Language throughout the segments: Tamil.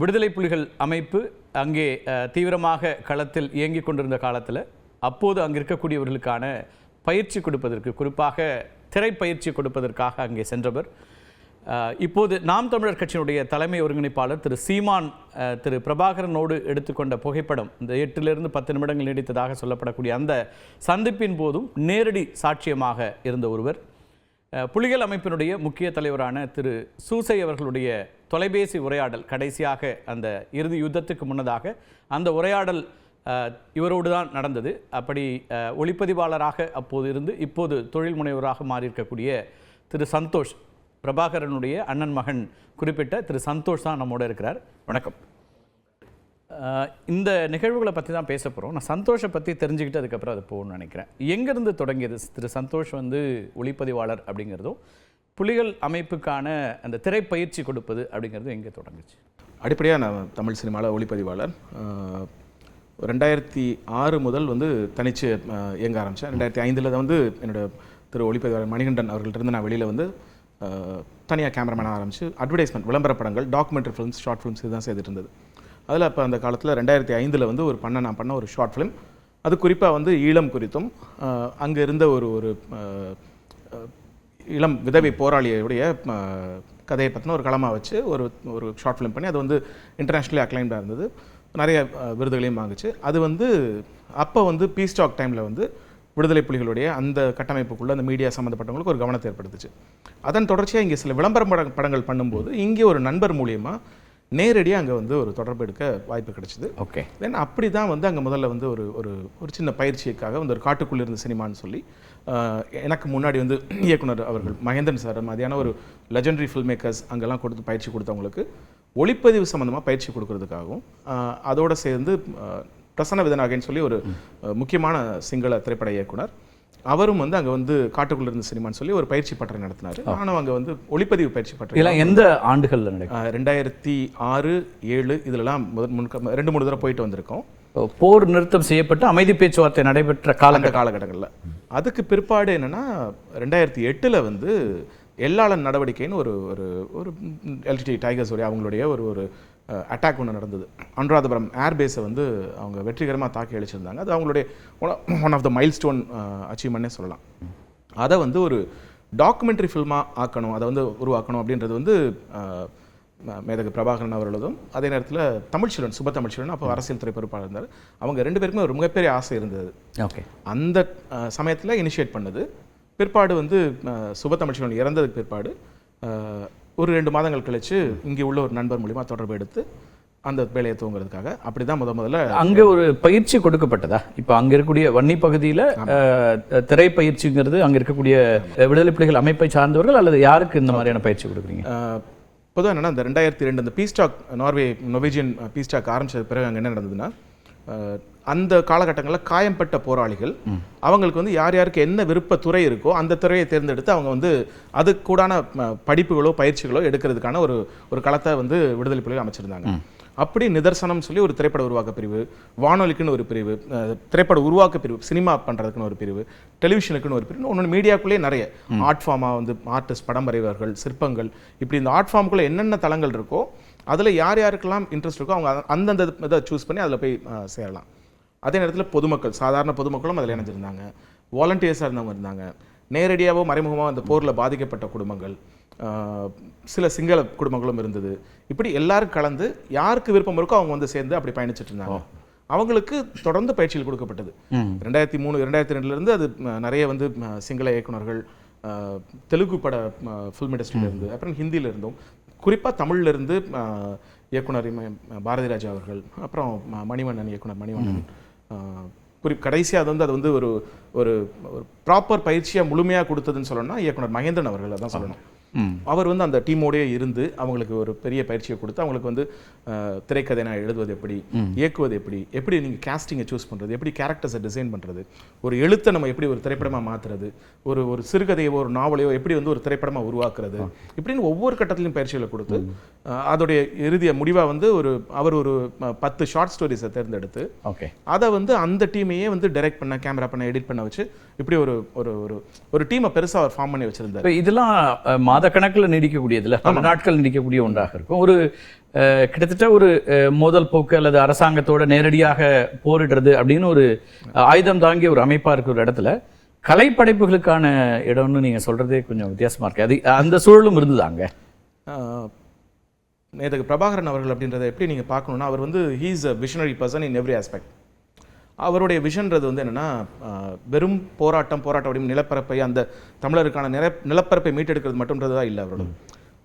விடுதலை புலிகள் அமைப்பு அங்கே தீவிரமாக களத்தில் இயங்கிக் கொண்டிருந்த காலத்தில் அப்போது அங்கே இருக்கக்கூடியவர்களுக்கான பயிற்சி கொடுப்பதற்கு குறிப்பாக திரைப்பயிற்சி கொடுப்பதற்காக அங்கே சென்றவர். இப்போது நாம் தமிழர் கட்சியினுடைய தலைமை ஒருங்கிணைப்பாளர் திரு சீமான் திரு பிரபாகரனோடு எடுத்துக்கொண்ட புகைப்படம் இந்த எட்டிலிருந்து பத்து நிமிடங்கள் நீடித்ததாக சொல்லப்படக்கூடிய அந்த சந்திப்பின் போதும் நேரடி சாட்சியமாக இருந்த ஒருவர். புலிகள் அமைப்பினுடைய முக்கிய தலைவரான திரு சூசை அவர்களுடைய தொலைபேசி உரையாடல் கடைசியாக அந்த இறுதி யுத்தத்துக்கு முன்னதாக அந்த உரையாடல் இவரோடு தான் நடந்தது. அப்படி ஒளிப்பதிவாளராக அப்போது இருந்து இப்போது தொழில் முனைவராக மாறியிருக்கக்கூடிய திரு சந்தோஷ் பிரபாகரனுடைய அண்ணன் மகன் குறிப்பிட்ட திரு சந்தோஷ் தான் நம்மோட இருக்கிறார். வணக்கம். இந்த நிகழ்வுகளை பற்றி தான் பேச போகிறோம் நான் சந்தோஷை பற்றி தெரிஞ்சுக்கிட்டு அதுக்கப்புறம் அது போகணும்னு நினைக்கிறேன். எங்கேருந்து தொடங்கியது? திரு சந்தோஷ் வந்து ஒளிப்பதிவாளர் அப்படிங்கிறதும் புலிகள் அமைப்புக்கான அந்த திரைப்பயிற்சி கொடுப்பது அப்படிங்கிறது எங்கே தொடங்குச்சு. அடிப்படையாக நான் தமிழ் சினிமாவில் ஒளிப்பதிவாளர். ரெண்டாயிரத்தி ஆறு முதல் வந்து தனிச்சு இயங்க ஆரம்பித்தேன். ரெண்டாயிரத்தி ஐந்தில் தான் வந்து என்னோடய திரு ஒளிப்பதிவாளர் மணிகண்டன் அவர்கள்ட்டருந்து நான் வெளியில் வந்து தனியாக கேமராமேனாக ஆரம்பித்து அட்வர்டைஸ்மெண்ட் விளம்பர படங்கள் டாக்குமெண்ட்ரி ஃபிலிம்ஸ் ஷார்ட் ஃபிலிம்ஸ் இதுதான் செய்துட்டு இருந்தது அதில் அப்போ அந்த காலத்தில் ரெண்டாயிரத்தி ஐந்தில் வந்து ஒரு பண்ண நான் பண்ண ஒரு ஷார்ட் ஃபிலிம் அது குறிப்பாக வந்து ஈழம் குறித்தும் அங்கே இருந்த ஒரு ஒரு இளம் விதவை போராளியுடைய கதையை பற்றின ஒரு களமாக வச்சு ஒரு ஒரு ஷார்ட் ஃபிலிம் பண்ணி அது வந்து இன்டர்நேஷ்னலி அக்ளைம்டாக இருந்தது. நிறைய விருதுகளையும் வாங்குச்சு. அது வந்து அப்போ வந்து பீஸ் டாக் டைமில் வந்து விடுதலை புலிகளுடைய அந்த கட்டமைப்புக்குள்ளே அந்த மீடியா சம்மந்தப்பட்டவங்களுக்கு ஒரு கவனத்தை ஏற்படுத்துச்சு. அதன் தொடர்ச்சியாக இங்கே சில விளம்பர பட- படங்கள் பண்ணும்போது இங்கே ஒரு நண்பர் மூலியமாக நேரடியாக அங்கே வந்து ஒரு தொடர்பு எடுக்க வாய்ப்பு கிடைச்சிது. ஓகே. தென் அப்படி தான் வந்து அங்கே முதல்ல வந்து ஒரு ஒரு ஒரு சின்ன பயிற்சிக்காக வந்து ஒரு காட்டுக்குள்ள இருந்த சினிமான்னு சொல்லி எனக்கு முன்னாடி வந்து இயக்குனர் அவர்கள் மகேந்திரன் சார் மாதிரியான ஒரு லெஜெண்டரி ஃபில்ம் மேக்கர்ஸ் அங்கெல்லாம் கொடுத்து பயிற்சி கொடுத்தவங்களுக்கு ஒளிப்பதிவு சம்மந்தமாக பயிற்சி கொடுக்கறதுக்காகவும் அதோட சேர்ந்து பிரசன்ன விதனாகன்னு சொல்லி ஒரு முக்கியமான சிங்கள திரைப்பட இயக்குனர் அவரும் வந்து அங்கே வந்து காட்டுக்குள்ள இருந்த சினிமான்னு சொல்லி ஒரு பயிற்சி பட்டறை நடத்தினார். நானும் அங்கே வந்து ஒளிப்பதிவு பயிற்சி பட்டறை இதெல்லாம் எந்த ஆண்டுகளில் நடக்கும் ரெண்டாயிரத்தி ஆறு ஏழு இதுலலாம் முதல் முன்க ரெண்டு மூணு தடவை போயிட்டு வந்திருக்கோம். போர் நிறுத்தம் செய்யப்பட்டு அமைதி பேச்சுவார்த்தை நடைபெற்ற அந்த காலங்கள் காலகட்டங்களில். அதுக்கு பிற்பாடு என்னன்னா ரெண்டாயிரத்தி எட்டில் வந்து எல்லாளன் நடவடிக்கைன்னு ஒரு ஒரு ஒரு எல்டிடி டைகர்ஸ் உடைய அவங்களுடைய ஒரு ஒரு அட்டாக் ஒன்று நடந்தது. அனுராதபுரம் ஏர்பேஸை வந்து அவங்க வெற்றிகரமாக தாக்கி அழிச்சிருந்தாங்க. அது அவங்களுடைய one of the milestone அச்சீவ்மெண்ட்னே சொல்லலாம். அதை வந்து ஒரு டாக்குமெண்ட்ரி ஃபில்மாக ஆக்கணும் அதை வந்து உருவாக்கணும் அப்படின்றது வந்து மேதகு பிரபாகரன் அவர்களதும் அதே நேரத்தில் தமிழ்ச்செல்வன் சுப தமிழ்ச்செல்வன் அப்போ அரசியல் துறை பொறுப்பாளர் இருந்தார். அவங்க ரெண்டு பேருக்குமே ஒரு மிகப்பெரிய ஆசை இருந்தது. ஓகே. அந்த சமயத்தில் இனிஷியேட் பண்ணது. பிற்பாடு வந்து சுப தமிழ்ச்செல்வன் இறந்ததுக்கு பிற்பாடு ஒரு ரெண்டு மாதங்கள் கழிச்சு இங்கே உள்ள ஒரு நண்பர் மூலிமா தொடர்பு எடுத்து அந்த வேலையை துவங்குறதுக்காக அப்படி தான் முத முதல்ல அங்க ஒரு பயிற்சி கொடுக்கப்பட்டதா? இப்போ அங்க இருக்கக்கூடிய வன்னி பகுதியில அஹ், திரைப்பயிற்சிங்கிறது அங்க இருக்கக்கூடிய விடுதலை புலிகள் அமைப்பை சார்ந்தவர்கள் அல்லது யாருக்கு இந்த மாதிரியான பயிற்சி கொடுக்குறீங்க? பொதுவாக என்னன்னா இந்த ரெண்டாயிரத்தி ரெண்டு அந்த பீஸ்டாக் நார்வே நொவேஜியன் பீஸ்டாக் ஆரம்பிச்சது பிறகு அங்கே என்ன நடந்ததுன்னா அந்த காலகட்டங்களில் காயம்பட்ட போராளிகள் அவங்களுக்கு வந்து யார் யாருக்கு என்ன விருப்ப துறை இருக்கோ அந்த துறையை தேர்ந்தெடுத்து அவங்க வந்து அதுக்கூடான படிப்புகளோ பயிற்சிகளோ எடுக்கிறதுக்கான ஒரு ஒரு களத்தை வந்து விடுதலை புலிகள் அமைச்சிருந்தாங்க. அப்படி நிதர்சனம் சொல்லி ஒரு திரைப்பட உருவாக்க பிரிவு வானொலிக்குன்னு ஒரு பிரிவு திரைப்பட உருவாக்க பிரிவு சினிமா பண்ணுறதுக்குன்னு ஒரு பிரிவு டெலிவிஷனுக்குன்னு ஒரு பிரிவு ஒன்று மீடியாக்குள்ளேயே நிறைய. ஆர்ட் ஃபார்மாக வந்து ஆர்டிஸ்ட் படம் வரைவர்கள் சிற்பங்கள் இப்படி இந்த ஆர்ட் ஃபார்முக்குள்ளே என்னென்ன தளங்கள் இருக்கோ அதில் யார் யாருக்கெல்லாம் இன்ட்ரெஸ்ட் இருக்கோ அவங்க அந்தந்த இதை சூஸ் பண்ணி அதில் போய் சேரலாம். அதே நேரத்தில் பொதுமக்கள் சாதாரண பொதுமக்களும் அதில் இணைஞ்சிருந்தாங்க. வாலண்டியர்ஸாக இருந்தவங்க இருந்தாங்க. நேரடியாகவோ மறைமுகமாக அந்த போரில் பாதிக்கப்பட்ட குடும்பங்கள் சில சிங்கள குடும்பங்களும் இருந்தது. இப்படி எல்லாரும் கலந்து யாருக்கு விருப்பம் இருக்கோ அவங்க வந்து சேர்ந்து அப்படி பயணிச்சிட்டு இருந்தாங்க. அவங்களுக்கு தொடர்ந்து பயிற்சிகள் கொடுக்கப்பட்டது. ரெண்டாயிரத்தி மூணு ரெண்டாயிரத்தி ரெண்டுலேருந்து அது நிறைய வந்து சிங்கள இயக்குனர்கள் ஆஹ், தெலுங்கு பட ஃபில்ம் இண்டஸ்ட்ரியில இருந்து அப்புறம் ஹிந்தியில இருந்தும் குறிப்பாக தமிழ்ல இருந்து ஆஹ், இயக்குனர் இம- பாரதி ராஜா அவர்கள் அப்புறம் மணிவண்ணன் இயக்குனர் மணிவண்ணன் குறி கடைசியாக அது வந்து அது வந்து ஒரு ஒரு ஒரு ப்ராப்பர் பயிற்சியாக முழுமையாக கொடுத்ததுன்னு சொல்லணும்னா இயக்குனர் மகேந்திரன் அவர்கள் தான் சொல்லணும். அவர் வந்து அந்த டீமோடயே இருந்து அவங்களுக்கு ஒரு பெரிய பயிற்சியை கொடுத்து அவங்களுக்கு வந்து திரைக்கதை நான் எழுதுவது எப்படி இயக்குவது எப்படி எப்படி நீங்கள் கேஸ்டிங்கை சூஸ் பண்ணுறது எப்படி கேரக்டர்ஸை டிசைன் பண்ணுறது ஒரு எழுத்தை நம்ம எப்படி ஒரு திரைப்படமாக மாற்றுறது ஒரு ஒரு சிறுகதையோ ஒரு நாவலையோ எப்படி வந்து ஒரு திரைப்படமாக உருவாக்குறது இப்படின்னு ஒவ்வொரு கட்டத்திலையும் பயிற்சிகளை கொடுத்து அதோடைய இறுதிய முடிவாக வந்து ஒரு அவர் ஒரு பத்து ஷார்ட் ஸ்டோரிஸை தேர்ந்தெடுத்து ஓகே. அதை வந்து அந்த டீமையே வந்து டைரக்ட் பண்ண கேமரா பண்ண எடிட் பண்ண வச்சு இப்படி ஒரு ஒரு ஒரு ஒரு டீமை பெருசா அவர் ஃபார்ம் பண்ணி வச்சிருந்தாரு. இதெல்லாம் மாதக்கணக்கில் நீடிக்கக்கூடியதில்ல. நாட்கள் நீடிக்கக்கூடிய ஒன்றாக இருக்கும். ஒரு கிட்டத்தட்ட ஒரு மோதல் போக்கு அல்லது அரசாங்கத்தோட நேரடியாக போரிடுறது அப்படின்னு ஒரு ஆயுதம் தாங்கிய ஒரு அமைப்பா இருக்கிற ஒரு இடத்துல கலைப்படைப்புகளுக்கான இடம்னு நீங்க சொல்றதே கொஞ்சம் வித்தியாசமா இருக்கு. அது அந்த சூழலும் இருந்ததாங்க. நேற்றுக்கு பிரபாகரன் அவர்கள் அப்படின்றத எப்படி நீங்கள் பார்க்கணுன்னா அவர் வந்து he's a visionary person in every aspect அவருடைய விஷன்றது வந்து என்னென்னா வெறும் போராட்டம் போராட்டம் அப்படின்னு நிலப்பரப்பை அந்த தமிழருக்கான நில நிலப்பரப்பை மீட்டெடுக்கிறது மட்டும்ன்றது தான் இல்லை அவரோட.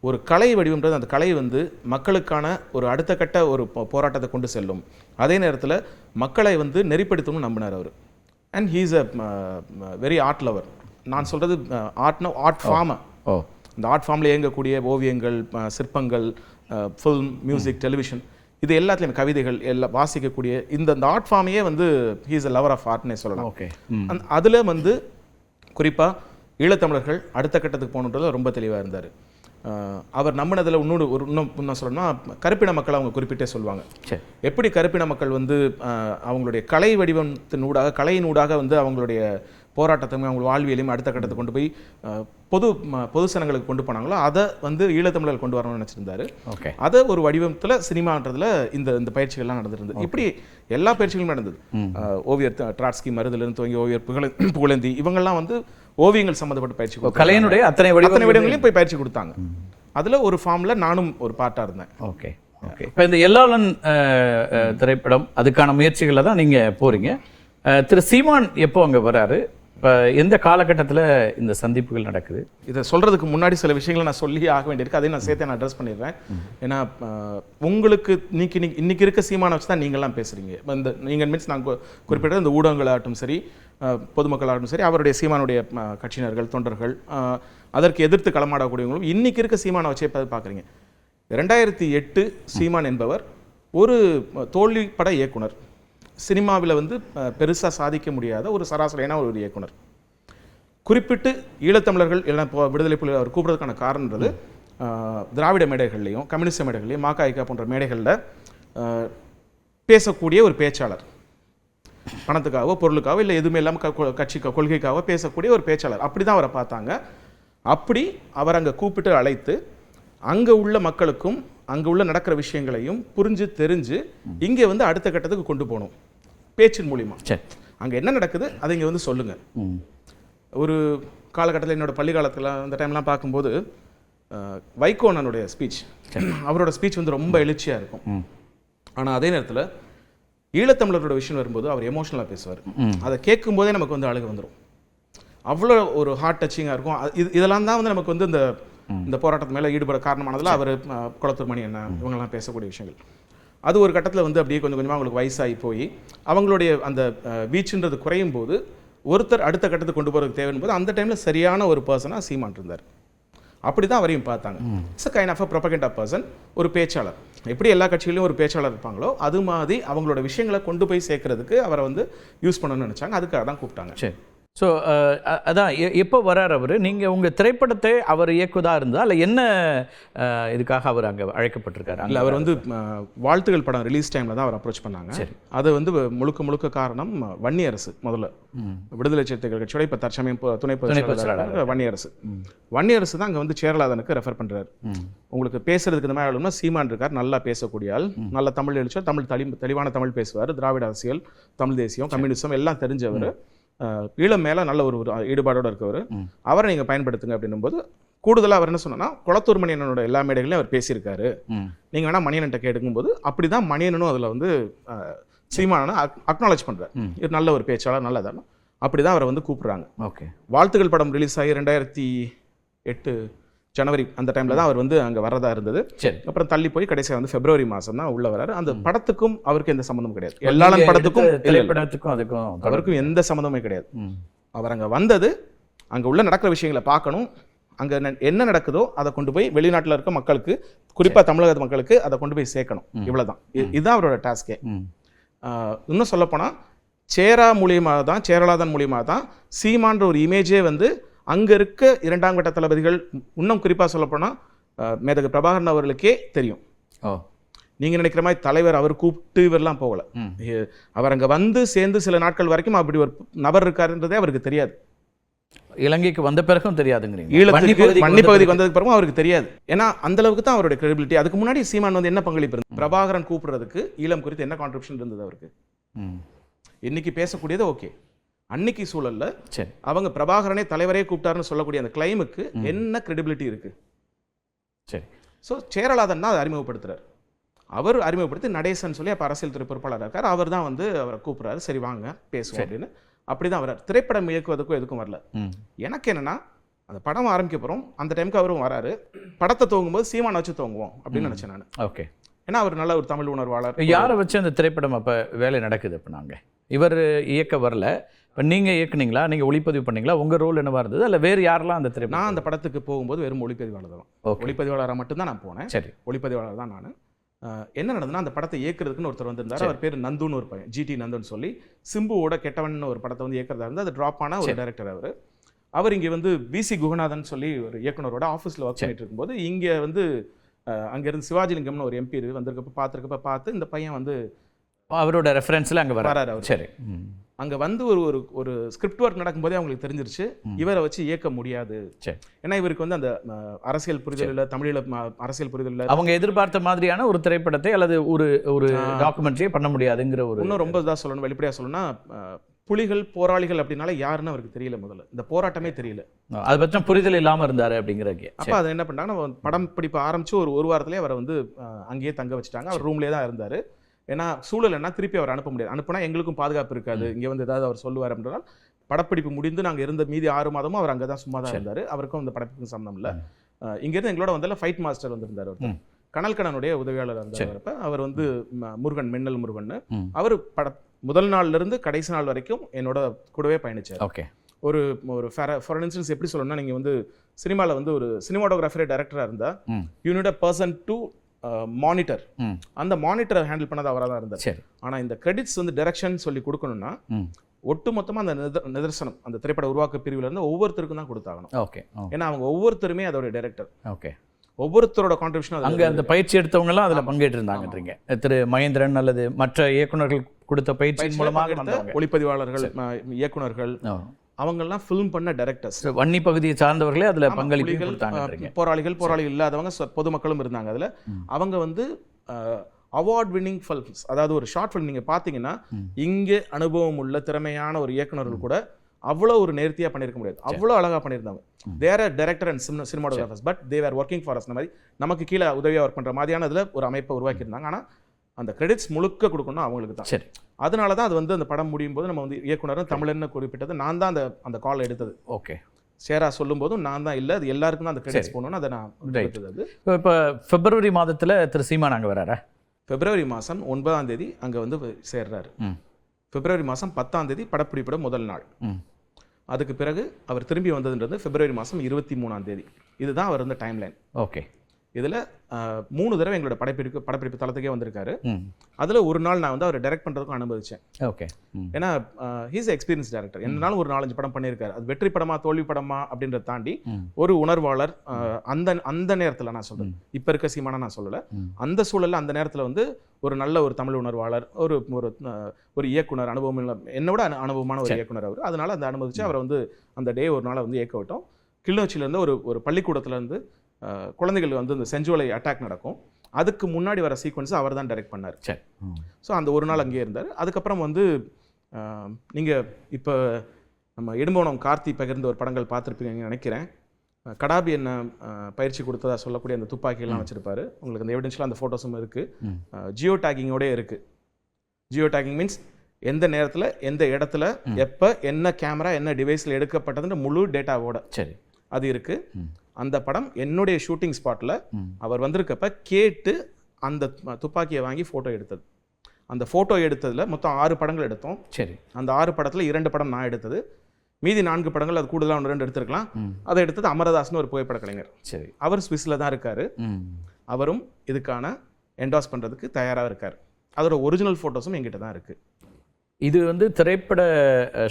ஒரு கலை வடிவம்ன்றது அந்த கலை வந்து மக்களுக்கான ஒரு அடுத்த கட்ட ஒரு போராட்டத்தை கொண்டு செல்லும். அதே நேரத்தில் மக்களை வந்து நெறிப்படுத்தணும்னு நம்பினார் அவர். And he's a very art lover நான் சொல்கிறது ஆர்ட்னா ஆர்ட் ஃபார்மை ஓ. இந்த ஆர்ட் ஃபார்மில் இயங்கக்கூடிய ஓவியங்கள் சிற்பங்கள் ஃபில்ம் மியூசிக் டெலிவிஷன் இது எல்லாத்துலேயும் கவிதைகள் எல்லாம் வாசிக்கக்கூடிய இந்த இந்த ஆர்ட் ஃபார்மையே வந்து ஹீஸ் அ லவர் ஆஃப் ஆர்ட்னே சொல்லலாம். ஓகே அந்த அதில் வந்து குறிப்பாக ஈழத்தமிழர்கள் அடுத்த கட்டத்துக்கு போகணுன்றதுல ரொம்ப தெளிவாக இருந்தார். அவர் நம்பினதில் இன்னொரு ஒரு இன்னும் இன்னும் சொல்லணும்னா கருப்பின மக்கள் அவங்க குறிப்பிட்டே சொல்லுவாங்க. எப்படி கருப்பின மக்கள் வந்து அவங்களுடைய கலை வடிவத்தின் ஊடாக கலையின் ஊடாக வந்து அவங்களுடைய போராட்டத்தையும் அவங்க வாழ்வியலையும் அடுத்த கட்டத்தை கொண்டு போய் பொது பொது சனங்களுக்கு கொண்டு போனாங்களோ அதை வந்து ஈழத்தமிழர்கள் கொண்டு வரணும்னு நினச்சிருந்தாரு. ஓகே. அதை ஒரு வடிவத்தில் சினிமான்றதுல இந்த இந்த பயிற்சிகள்லாம் நடந்திருந்தது. இப்படி எல்லா பயிற்சிகளும் நடந்தது. ஓவியர் ட்ராட்ஸ்கி மருதிலிருந்து துவங்கி ஓவியர் புகழ புகழந்தி இவங்கெல்லாம் வந்து ஓவியங்கள் சம்மந்தப்பட்ட பயிற்சி. கலையினுடைய அத்தனை அத்தனை வடிவம் விடங்களையும் போய் பயிற்சி கொடுத்தாங்க. அதுல ஒரு ஃபார்ம்ல நானும் ஒரு பார்ட்டா இருந்தேன். Okay okay. இப்போ இந்த எல்லாளன் திரைப்படம் அதுக்கான முயற்சிகளில் தான் நீங்க போறீங்க. அஹ், திரு சீமான் எப்போ அங்க வராரு? இப்போ எந்த காலகட்டத்தில் இந்த சந்திப்புகள் நடக்குது? இதை சொல்கிறதுக்கு முன்னாடி சில விஷயங்களை நான் சொல்லி ஆக வேண்டியிருக்கு. அதையும் நான் சேர்த்து நான் அட்ரஸ் பண்ணிடுறேன். ஏன்னா உங்களுக்கு இன்னைக்கு இன்னைக்கு- இருக்க சீமானை வச்சு தான் நீங்கள்லாம் பேசுகிறீங்க இந்த நீங்கள் மீன்ஸ் நான் குறிப்பிட்ட இந்த ஊடகங்களாகட்டும் சரி பொதுமக்களாகட்டும் சரி அவருடைய சீமானுடைய கட்சியினர்கள் தொண்டர்கள் அதற்கு எதிர்த்து களமாடக்கூடியவங்களும் இன்னைக்கு இருக்க சீமானை வச்சே பார்க்குறீங்க ரெண்டாயிரத்தி எட்டு சீமான் என்பவர் ஒரு தோல்விப்பட இயக்குனர். சினிமாவில் வந்து பெருசாக சாதிக்க முடியாத ஒரு சராசரியான ஒரு இயக்குனர். குறிப்பிட்டு ஈழத்தமிழர்கள் எல்லாம் இப்போ விடுதலை புலி அவர் கூப்பிடுறதுக்கான காரணன்றது திராவிட மேடைகள்லையும் கம்யூனிஸ்ட் மேடைகள்லையும் மாகாய்க்கா போன்ற மேடைகளில் பேசக்கூடிய ஒரு பேச்சாளர். பணத்துக்காகவோ பொருளுக்காகவோ இல்லை எதுவுமே இல்லாமல் கட்சி கொள்கைக்காகவோ பேசக்கூடிய ஒரு பேச்சாளர். அப்படி தான் அவரை பார்த்தாங்க. அப்படி அவர் அங்கே கூப்பிட்டு அழைத்து அங்கே உள்ள மக்களுக்கும் அங்கே உள்ள நடக்கிற விஷயங்களையும் புரிஞ்சு தெரிஞ்சு இங்கே வந்து அடுத்த கட்டத்துக்கு கொண்டு போகணும். பேச்சின் மூலிமா சரி. அங்கே என்ன நடக்குது அதை இங்கே வந்து சொல்லுங்கள் ஒரு காலகட்டத்தில் என்னோட பள்ளி காலத்தில் அந்த டைம்லாம் பார்க்கும்போது வைகோ அண்ணனுடைய ஸ்பீச் அவரோட ஸ்பீச் வந்து ரொம்ப எழுச்சியாக இருக்கும். ஆனால் அதே நேரத்தில் ஈழத்தமிழரோட விஷயம் வரும்போது அவர் எமோஷனலாக பேசுவார். அதை கேட்கும்போதே நமக்கு வந்து அழுக வந்துடும் அவ்வளோ ஒரு ஹார்ட் டச்சிங்காக இருக்கும். இது இதெல்லாம் தான் வந்து நமக்கு வந்து இந்த இந்த போராட்டத்து மேலே ஈடுபட காரணமானதில் அவர் குளத்தூர் மணி என்ன இவங்கெல்லாம் பேசக்கூடிய விஷயங்கள். அது ஒரு கட்டத்தில் வந்து அப்படியே கொஞ்சம் கொஞ்சமாக அவங்களுக்கு வயசாகி போய் அவங்களுடைய அந்த வீச்சுன்றது குறையும் போது ஒருத்தர் அடுத்த கட்டத்துக்கு கொண்டு போகிறதுக்கு தேவைன்னு போது அந்த டைமில் சரியான ஒரு பர்சனாக சீமான் இருந்தார். அப்படி தான் அவரையும் பார்த்தாங்க. It's a kind of a propaganda person ஒரு பேச்சாளர். எப்படி எல்லா கட்சிகளிலும் ஒரு பேச்சாளர் இருப்பாங்களோ அது மாதிரி அவங்களோட விஷயங்களை கொண்டு போய் சேர்க்கறதுக்கு அவரை வந்து யூஸ் பண்ணணும்னு நினச்சாங்க. அதுக்காக தான் கூப்பிட்டாங்க. சரி. ஸோ அதான். எ- எப்போ வரார் அவர்? நீங்கள் உங்கள் திரைப்படத்தை அவர் இயக்குவதா இருந்தால் இல்லை என்ன இதுக்காக அவர் அங்கே அழைக்கப்பட்டிருக்காரு? இல்லை அவர் வந்து வாழ்த்துகள் படம் ரிலீஸ் டைமில் தான் அவர் அப்ரோச் பண்ணாங்க. சரி. அது வந்து முழுக்க முழுக்க காரணம் அஹ், வன்னியரசு முதல்ல. விடுதலை சிறுத்தைகள் கட்சியோட இப்போ தற்சமயம் துணை பொதுச் செயலாளர். வன்னியரசு. வன்னியரசு தான் அங்கே வந்து சேரலாதனுக்கு ரெஃபர் பண்ணுறாரு உங்களுக்கு பேசுறதுக்கு இந்த மாதிரி ஆளுனா சீமான் இருக்கார் நல்லா பேசக்கூடிய ஆள் நல்ல தமிழ் எழுச்சா தமிழ் தெளி தெளிவான தமிழ் பேசுவார். திராவிட அரசியல் தமிழ் தேசியம் கம்யூனிசம் எல்லாம் தெரிஞ்சவர். ஈழம் மேல நல்ல ஒரு ஈடுபாடோட இருக்கவர். அவரை நீங்க பயன்படுத்துங்க அப்படின்னும் போது கூடுதலா அவர் என்ன சொன்னா குளத்தூர் மணியனோட எல்லா மேடைகளையும் அவர் பேசியிருக்காரு. ம். நீங்க வேணா மணியன்ட்ட கேட்டுக்கும்போது அப்படிதான் மணியனும் அதுல வந்து சீமானனை அக்னாலேஜ் பண்றாரு. இது நல்ல ஒரு பேச்சாளர் நல்லதான அப்படிதான் அவரை வந்து கூப்பிடுறாங்க. ஓகே. வாழ்த்துக்கள் படம் ரிலீஸ் ஆகி ரெண்டாயிரத்தி எட்டு ஜனவரி அந்த டைம்ல தான் அவர் வந்து அங்க வர்றதா இருந்தது. அப்புறம் தள்ளி போய் கடைசியா வந்து பிப்ரவரி மாசம் தான் உள்ள வராரு அந்த படத்துக்கும் அவருக்கு எந்த சம்மந்தமும் கிடையாது. எல்லாளன் படத்துக்கும். திரைப்படத்துக்கும் அதுக்கும். அவருக்கும் எந்த சம்மந்தமுமே கிடையாது. அவர் அங்க வந்தது அங்க உள்ள நடக்கிற விஷயங்களை பார்க்கணும். அங்க என்ன நடக்குதோ அதை கொண்டு போய் வெளிநாட்டுல இருக்க மக்களுக்கு குறிப்பா தமிழக மக்களுக்கு அதை கொண்டு போய் சேர்க்கணும். இவ்வளவுதான். இ- இதுதான் அவரோட டாஸ்கே இன்னும் சொல்லப்போனால் சேரா மூலியமாக தான் சேரலாதன் மூலியமாக தான் சீமான்ற ஒரு இமேஜே வந்து அங்கே இருக்க இரண்டாம் கட்ட தளபதிகள் இன்னும் குறிப்பாக சொல்லப்போனால் மேதகு பிரபாகரன் அவர்களுக்கே தெரியும். ஓ. நீங்க நினைக்கிற மாதிரி தலைவர் அவர் கூப்பிட்டு இவரெல்லாம் போகல. அவர் அங்க வந்து சேர்ந்து சில நாட்கள் வரைக்கும் அப்படி ஒரு நபர் இருக்காருன்றதே அவருக்கு தெரியாது. இலங்கைக்கு வந்த பிறகும் தெரியாதுங்கிறீங்க. ஈழத்துக்கு வந்த பகுதிக்கு வந்ததுக்கு பிறகும் அவருக்கு தெரியாது. ஏன்னா அந்த அளவுக்கு தான் அவருடைய கிரெடிபிலிட்டி அதுக்கு முன்னாடி சீமான் வந்து என்ன பங்களிப்பு இருந்தது? பிரபாகரன் கூப்பிடுறதுக்கு ஈழம் குறித்து என்ன கான்ட்ரிபியூஷன் இருந்தது அவருக்கு. இன்னைக்கு பேசக்கூடியது ஓகே. அன்னைக்கு சூழல்ல சரி. அவங்க பிரபாகரனே தலைவரே கூப்பிட்டாருன்னு சொல்லக்கூடிய அந்த கிளைமுக்கு என்ன கிரெடிபிலிட்டி இருக்கு? சரி. ஸோ சேரலாதன் தான் அதை அறிமுகப்படுத்துறாரு. அவர் அறிமுகப்படுத்தி நடேசன் சொல்லி அப்போ அரசியல் துறை பொறுப்பாளர் இருக்கார். அவர் தான் வந்து அவரை கூப்பிடுறாரு. சரி வாங்க பேசுவோம் அப்படின்னு. அப்படி தான் வர்றார். திரைப்படம் இயக்குவதற்கும் எதுக்கும் வரல. எனக்கு என்னன்னா அந்த படம் ஆரம்பிக்க போகிறோம் அந்த டைமுக்கு அவரும் வராரு. படத்தை துவங்கும்போது சீமானை வச்சு துவங்குவோம் அப்படின்னு நினச்சேன் நான். ஓகே. ஏன்னா அவர் நல்ல ஒரு தமிழ் உணர்வாளர். யாரை வச்சு அந்த திரைப்படம் அப்போ வேலை நடக்குது இப்போ நாங்கள் இவர் இயக்க வரல. இப்போ நீங்கள் இயக்குனீங்களா? நீங்கள் ஒளிப்பதிவு பண்ணீங்களா? உங்கள் ரோல் என்னவா இருந்தது? இல்லை வேறு யாரெல்லாம் அந்த நான் திரைப்படம் அந்த படத்துக்கு போகும்போது வெறும் ஒளிப்பதிவாளர் தான். ஒளிப்பதிவாளராக மட்டும்தான் நான் போனேன். சரி. ஒளிப்பதிவாளர் தான் நான். என்ன நடந்ததுன்னா அந்த படத்தை இயக்குறதுக்குன்னு ஒருத்தர் வந்திருந்தார். அவர் பேர் நந்துன்னு ஒரு பையன் ஜிடி நந்துன்னு சொல்லி. சிம்புவோட கெட்டவன் ஒரு படத்தை வந்து இயக்கிறதா இருந்து அது ட்ராப் ஆன ஒரு டைரக்டர் அவர். அவர் இங்கே வந்து விசி குகநாதன் சொல்லி ஒரு இயக்குனரோட ஆஃபீஸில் ஒர்க் பண்ணிட்டு இருக்கும்போது இங்கே வந்து அங்கிருந்து சிவாஜிலிங்கம்னு ஒரு எம்பி வந்திருக்கப்ப பார்த்துருக்கப்ப பார்த்து இந்த பையன் வந்து அவரோட ரெஃபரன்ஸில் அங்கே வர வராரு அவர். சரி. அங்கே வந்து ஒரு ஒரு ஒரு ஸ்கிரிப்ட் ஒர்க் நடக்கும்போதே அவங்களுக்கு தெரிஞ்சிருச்சு. இவரை வச்சு இயக்க முடியாது. சரி. ஏன்னா இவருக்கு வந்து அந்த அரசியல் புரிதல் இல்லை தமிழில் அரசியல் புரிதல் இல்லை. அவங்க எதிர்பார்த்த மாதிரியான ஒரு திரைப்படத்தை அல்லது ஒரு ஒரு டாக்குமெண்ட்ரியை பண்ண முடியாதுங்கிற ஒரு இன்னும் ரொம்ப இதாக சொல்லணும் வெளிப்படையாக சொல்லணும்னா புலிகள் போராளிகள் அப்படின்னால யாருன்னு அவருக்கு தெரியல முதல்ல. இந்த போராட்டமே தெரியல. அதை பற்றி புரிதல் இல்லாமல் இருந்தார் அப்படிங்கிறக்கு அப்போ அதை என்ன பண்ணாங்கன்னா படம் பிடிப்பு ஆரம்பிச்சு ஒரு ஒரு வாரத்திலே அவரை வந்து அங்கேயே தங்க வச்சுட்டாங்க. அவர் ரூம்லேயே தான் இருந்தார். ஏன்னா சூழல் என்ன திருப்பி அவர் அனுப்ப முடியாது. அனுப்புனா எங்களுக்கும் பாதுகாப்பு இருக்காது. இங்கே வந்து ஏதாவது அவர் சொல்லுவார் அப்படின்றனால படப்பிடிப்பு முடிந்து நாங்கள் இருந்த மீதி ஆறு மாதமும் அவர் அங்கே தான் சும்மா தான் இருந்தார். அவருக்கும் அந்த படப்பிடிப்புக்கும் சம்மந்தம் இல்லை. இங்கேருந்து எங்களோட வந்தால ஃபைட் மாஸ்டர் வந்திருந்தார் ஒருத்தர் ம். கனல் கண்ணனுடைய உதவியாளர் இருந்தார் அப்ப அவர் வந்து முருகன் மின்னல் முருகன். அவர் பட முதல் நாள்ல இருந்து கடைசி நாள் வரைக்கும் என்னோட கூடவே பயணிச்சார். ஓகே. ஒரு ஒரு ஃபார் இன்ஸ்டன்ஸ் எப்படி சொல்லணும்னா நீங்கள் வந்து சினிமாவில் வந்து ஒரு சினிமாட்டோகிராஃபரே டைரக்டராக இருந்தால் ம். You need a person to monitor அந்த மானிட்டரை ஹேண்டில் பண்ணது அவராக தான் இருந்தார். சரி. ஆனால் இந்த கிரெடிட்ஸ் வந்து டைரக்ஷன் சொல்லி கொடுக்கணும்னா ம். ஒட்டு மொத்தமாக அந்த நித- நிதர்சனம் அந்த திரைப்பட உருவாக்க பிரிவுல இருந்து ஒவ்வொருத்தருக்கும் தான் கொடுத்தாகணும். ஓகே. ஏன்னா அவங்க ஒவ்வொருத்தருமே அதோட டைரக்டர் ஓகே. ஒவ்வொருத்தரோட கான்ட்ரிபியூஷன் அங்க அந்த பயிற்சி எடுத்தவங்கலாம் அதுல பங்கேற்றிருந்தாங்கன்றீங்க. திரு மகேந்திரன் அல்லது மற்ற இயக்குனர்கள் கொடுத்த பயிற்சியின் மூலமாக ஒளிப்பதிவாளர்கள் ஓ. அவங்கெல்லாம் ஃபில்ம் பண்ண டைரக்டர்ஸ் வன்னி பகுதியை சார்ந்தவர்களே அதுல பங்களிப்பு கொடுத்தாங்கன்றீங்க. போராளிகள் போராளிகள் இல்லாதவங்க பொதுமக்களும் இருந்தாங்க அதுல. அவங்க வந்து அவார்ட் வின்னிங் ஃபில்ம்ஸ் அதாவது ஒரு ஷார்ட் ஃபிலிம் நீங்க பாத்தீங்கன்னா இங்கே அனுபவம் உள்ள திறமையான ஒரு இயக்குனர்கள் கூட அவ்வளோ ஒரு நேர்த்தியா பண்ணியிருக்க முடியாது. அவ்வளோ அழகா பண்ணியிருந்தாங்க their director and cinematographers but they're working for us இந்த மாதிரி நமக்கு கீழே உதவியா ஒர்க் பண்ற மாதிரியான இதுல ஒரு அமைப்பை உருவாக்கியிருந்தாங்க. ஆனா அந்த கிரெடிட்ஸ் முழுக்க கொடுக்கணும் அவங்களுக்கு தான். சரி. அதனால தான் அது வந்து அந்த படம் முடியும் போது நம்ம வந்து இயக்குனரும் தமிழன்னு குறிப்பிட்டது. நான் தான் அந்த அந்த கால் எடுத்தது. ஓகே. சேரா சொல்லும்போதும் நான் தான் இல்லை அது எல்லாருக்கும் தான் அந்த கிரெடிட்ஸ் போகணும்னு அதை நான். எடுத்தது இப்போ பிப்ரவரி மாதத்துல திரு சீமான் அங்க வராரா? பிப்ரவரி மாதம் ஒன்பதாம் தேதி அங்கே வந்து சேர்றாரு. ம். பிப்ரவரி மாதம் பத்தாம் தேதி படப்பிடிப்போட முதல் நாள். அதுக்கு பிறகு அவர் திரும்பி வந்ததுன்றது பிப்ரவரி மாதம் இருபத்தி மூணாம் தேதி. இதுதான் அவர் வந்து டைம் லைன் ஓகே. இதில் மூணு தடவை எங்களோட படப்பிடிப்பு படப்பிடிப்பு தளத்துக்கே வந்திருக்காரு. அதில் ஒரு நாள் நான் வந்து அவர் டைரக்ட் பண்ணுறதுக்கும் அனுமதிச்சேன். ஓகே. ஏன்னா ஹீஸ் எக்ஸ்பீரியன்ஸ் டேரக்டர் என்னாலும் ஒரு நாலஞ்சு படம் பண்ணியிருக்காரு. அது வெற்றி படமா தோல்வி படமா அப்படின்றத தாண்டி. ஒரு உணர்வாளர் அந்த அந்த நேரத்தில் நான் சொல்றேன் இப்போ இருக்க சீமானா நான் சொல்லலை. அந்த சூழல்ல அந்த நேரத்தில் வந்து ஒரு நல்ல ஒரு தமிழ் உணர்வாளர் ஒரு ஒரு ஒரு இயக்குனர் அனுபவம் இல்ல என்னோட அனு- அனுபவமான ஒரு இயக்குனர் அவர். அதனால அந்த அனுமதிச்சு அவரை வந்து அந்த டே ஒரு நாளை வந்து இயக்க விட்டோம். கிளிநொச்சியில இருந்து ஒரு ஒரு பள்ளிக்கூடத்துல இருந்து அஹ், குழந்தைகள் வந்து இந்த செஞ்சோலை அட்டாக் நடக்கும். அதுக்கு முன்னாடி வர சீக்வன்ஸ் அவர் தான் டைரக்ட் பண்ணார். சரி. ஸோ அந்த ஒரு நாள் அங்கேயே இருந்தார். அதுக்கப்புறம் வந்து நீங்கள் இப்போ நம்ம இடும்போனம் கார்த்தி பகிர்ந்த ஒரு படங்கள் பார்த்துருப்பீங்கன்னு நினைக்கிறேன். கடாபி என்ன பயிற்சி கொடுத்ததா சொல்லக்கூடிய அந்த துப்பாக்கியெல்லாம் வச்சிருப்பாரு. உங்களுக்கு அந்த எவிடென்ஷியலாக அந்த ஃபோட்டோஸும் இருக்குது. ஜியோ டேக்கிங்கோட இருக்குது ஜியோ டேக்கிங் மீன்ஸ் எந்த நேரத்தில் எந்த இடத்துல எப்போ என்ன கேமரா என்ன டிவைஸில் எடுக்கப்பட்டதுன்ற முழு டேட்டாவோட சரி. அது இருக்கு. ம். அந்த படம் என்னுடைய ஷூட்டிங் ஸ்பாட்டில் அவர் வந்திருக்கப்ப கேட்டு அந்த துப்பாக்கியை வாங்கி ஃபோட்டோ எடுத்தது. அந்த ஃபோட்டோ எடுத்ததில் மொத்தம் ஆறு படங்கள் எடுத்தோம். சரி. அந்த ஆறு படத்தில் இரண்டு படம் நான் எடுத்தது. மீதி நான்கு படங்கள் அது கூடுதலாக ஒன்று ரெண்டு எடுத்திருக்கலாம். அதை எடுத்தது அமரதாஸ்னு ஒரு புகைப்பட கலைஞர். சரி. அவர் ஸ்விஸ்ல தான் இருக்காரு. அவரும் இதுக்கான என்டாஸ் பண்ணுறதுக்கு தயாராக இருக்கார். அதோட ஒரிஜினல் ஃபோட்டோஸும் எங்கிட்ட தான் இருக்குது இது வந்து திரைப்பட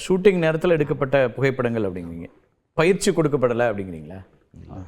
ஷூட்டிங் நேரத்தில் எடுக்கப்பட்ட புகைப்படங்கள் அப்படிங்கிறீங்க. பயிற்சி கொடுக்கப்படலை அப்படிங்கிறீங்களா? 啊。